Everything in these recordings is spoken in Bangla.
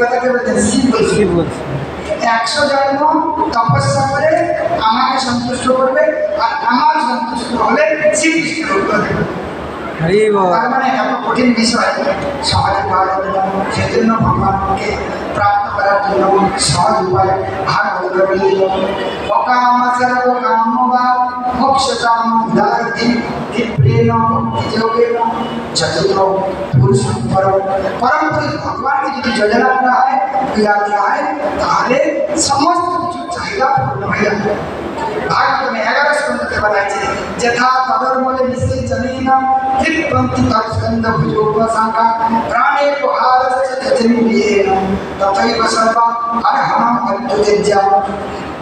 কথাকে শিব একশো জন্ম তপস্যা করে আমাকে সন্তুষ্ট করবে আর আমার সন্তুষ্ট হলে শ্রীকৃষ্ণ করবে হরি বল তার মানে এত কঠিন বিষয় সহজে পাওয়া যাবে না। সেজন্য ভগবানকে প্রাপ্ত করার জন্য সহজ উপায় ভাগবত বলে দিল অকাম সর্ব কাম বা মোক্ষ কাম উদারতি প্রেম ভক্তি যোগেন চতুর্থ পুরুষ পরম পরম পুরুষ ভগবানকে যদি যোজনা করা হয় ক্রিয়া করা হয় তাহলে সমস্ত কিছু চাহিদা পূর্ণ হয়ে যাবে ভাগবতমে এগারো স্কন্ধতে বলা আছে যথা তদর্মলে নিশ্চয় জনেন তৃপ্তন্তি তৎস্কন্ধ ভুজোপসাঙ্কা প্রাণে প্রহারস্য যজনীয়েন তথৈব সর্বা অর্হম অর্থুতেজ্যা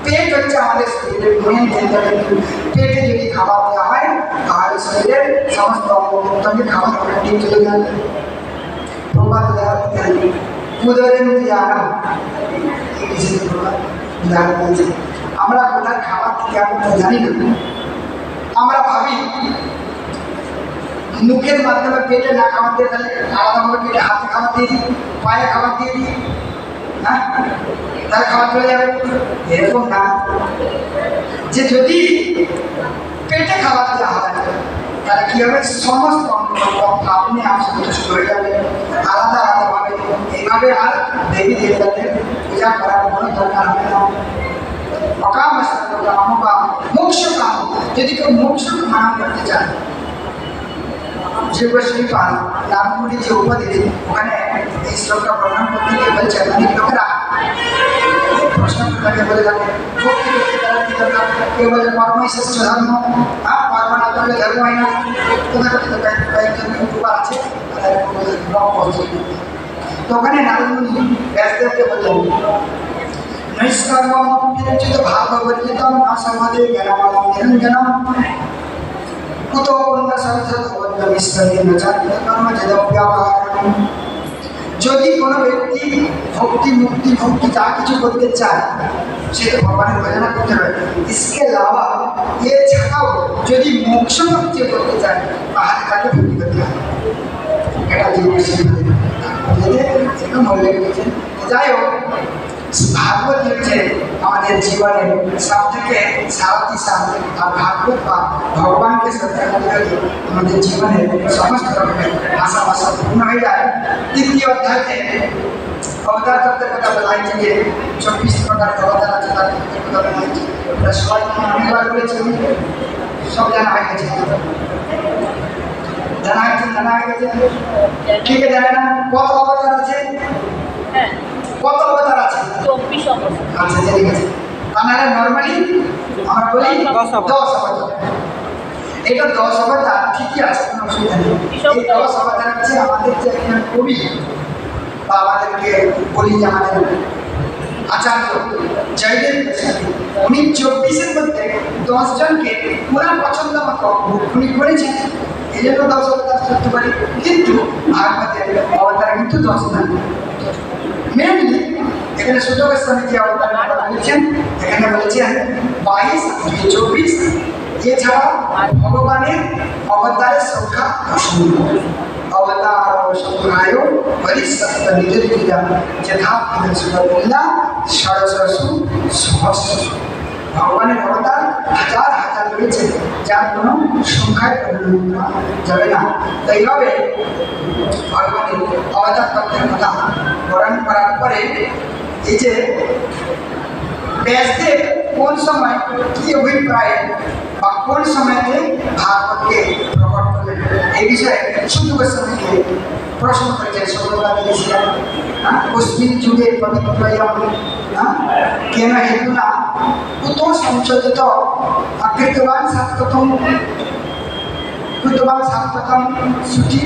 পেট হচ্ছে আমাদের শরীরের মেন কিন্তু পেটে যদি খাবার দেওয়া হয় তাহলে শরীরের সমস্ত অঙ্গপ্রত্যঙ্গে খাবার ঠিক চলে যায় প্রবাদ দেওয়া উদরের জ্ঞান উদাহরণ আমরা কোথায় খাবার থেকে তা জানি না। আমরা ভাবি, মুখের মাধ্যমে পেটে না খাবার দিয়ে তাহলে আলাদাভাবে পেটে হাতে খাবার দিয়ে দিই, পায়ে খাবার দিয়ে দিই। হ্যাঁ তাহলে খাবার চলে যাবে। এরকম না। যে যদি পেটে খাবার দেওয়া হয় তাহলে কী হবে? সমস্ত আপনি আপ সন্তুষ্ট হয়ে যাবে আলাদা আলাদাভাবে এইভাবে আর দেবী দেবতাদের পূজা করার কোনো দরকার হবে না। অকাম মোক্ষ কাম যদি কেউ মোক্ষ কাম করতে চায় গোস্বামী পাল রামপুরি যে উপাধি, ওখানে এই শ্লোকটা প্রণাম করতে গিয়ে বলছে অনেক লোকেরা প্রশ্ন তাকে বলে থাকে, ভক্তি করতে তারা কি দরকার? কেউ বলে কর্মই শ্রেষ্ঠ ধর্ম। হ্যাঁ কর্ম না করলে ধর্ম হয় না। কোথায় কোথায় কয়েক- কয়েকজন ইউটিউবার আছে, তাদের ব্লগ করছে কুতো পুণ্য সংসদ অবদ্ধ বিস্তরে নচারিত কর্ম যদব্যাপারম যদি কোনো ব্যক্তি ভক্তি, মুক্তি, ভক্তি যা কিছু করতে চায়, সে তো ভগবানের ভজনা করতে হবে ইসকে লাভা এছাড়াও যদি মোক্ষ ভক্তি করতে চায়, তাহলে তাকে ভক্তি করতে হবে। এটা এরকম যাই হোক ভাগবত হচ্ছে আমাদের জীবনের সব থেকে সারথি সাথ আর ভাগবত বা ভগবানকে শ্রদ্ধা করতে হলে আমাদের জীবনের সমস্ত রকমের আশা বাসা পূর্ণ হয়ে যায় তৃতীয় অধ্যায়তে অবতার তত্ত্বের কথা বলা হয়েছে যে চব্বিশ প্রকার অবতার আছে তার তত্ত্বের কথা বলা হয়েছে ওটা সবাই অনেকবার বলেছি সব জানা হয়ে গেছে জানা হয়েছে জানা হয়ে গেছে ঠিক আছে জানে না কত অবতার আছে হ্যাঁ কত অবতার আছে? চব্বিশ আচ্ছা ঠিক আছে। তাহলে নর্মালি আমরা বলি দশ অবতার। এটা দশ অবতার ঠিকই আছে কোনো অসুবিধা নেই। এই দশ অবতার হচ্ছে আমাদের যে একজন কবি বা আমাদেরকে বলি যে আমাদের আচার্য জয়দেব উনি চব্বিশের মধ্যে দশজনকে ওনার পছন্দ মতো উনি করেছেন। এই জন্য দশ অবতার করতে পারি কিন্তু ভাগবতের অবতার কিন্তু দশ না মেনলি এখানে সূর্য গোস্বামী যে অবতার বলেছেন এখানে বলেছেন বাইশ চব্বিশ। এছাড়া ভগবানের অবতারের সংখ্যা অসংখ্য অবতার সংখ্যায় হরিসত্য নিজের যথা সুন্দরমূল্যা সরসরসু সহস্র। ভগবানের অবতার হাজার হাজার রয়েছে, যার কোনো সংখ্যায় যাবে না। তো এইভাবে অবতার তত্ত্বের কথা বরণ করার পরে এই যে ব্যাসদেব কোন সময় কি অভিপ্রায়ে বা কোন সময়তে ভাগবতকে প্রকট করলেন এই বিষয়ে শুধু গোস্বামীকে প্রশ্ন করেছেন সর্বদা দিয়েছিলেন কশ্মীর যুগে পবিত্রয়ম হ্যাঁ? কেন হেতু না কুত সংশোধিত কৃতবান সাত্তম কৃতবান সাত্তম সূচি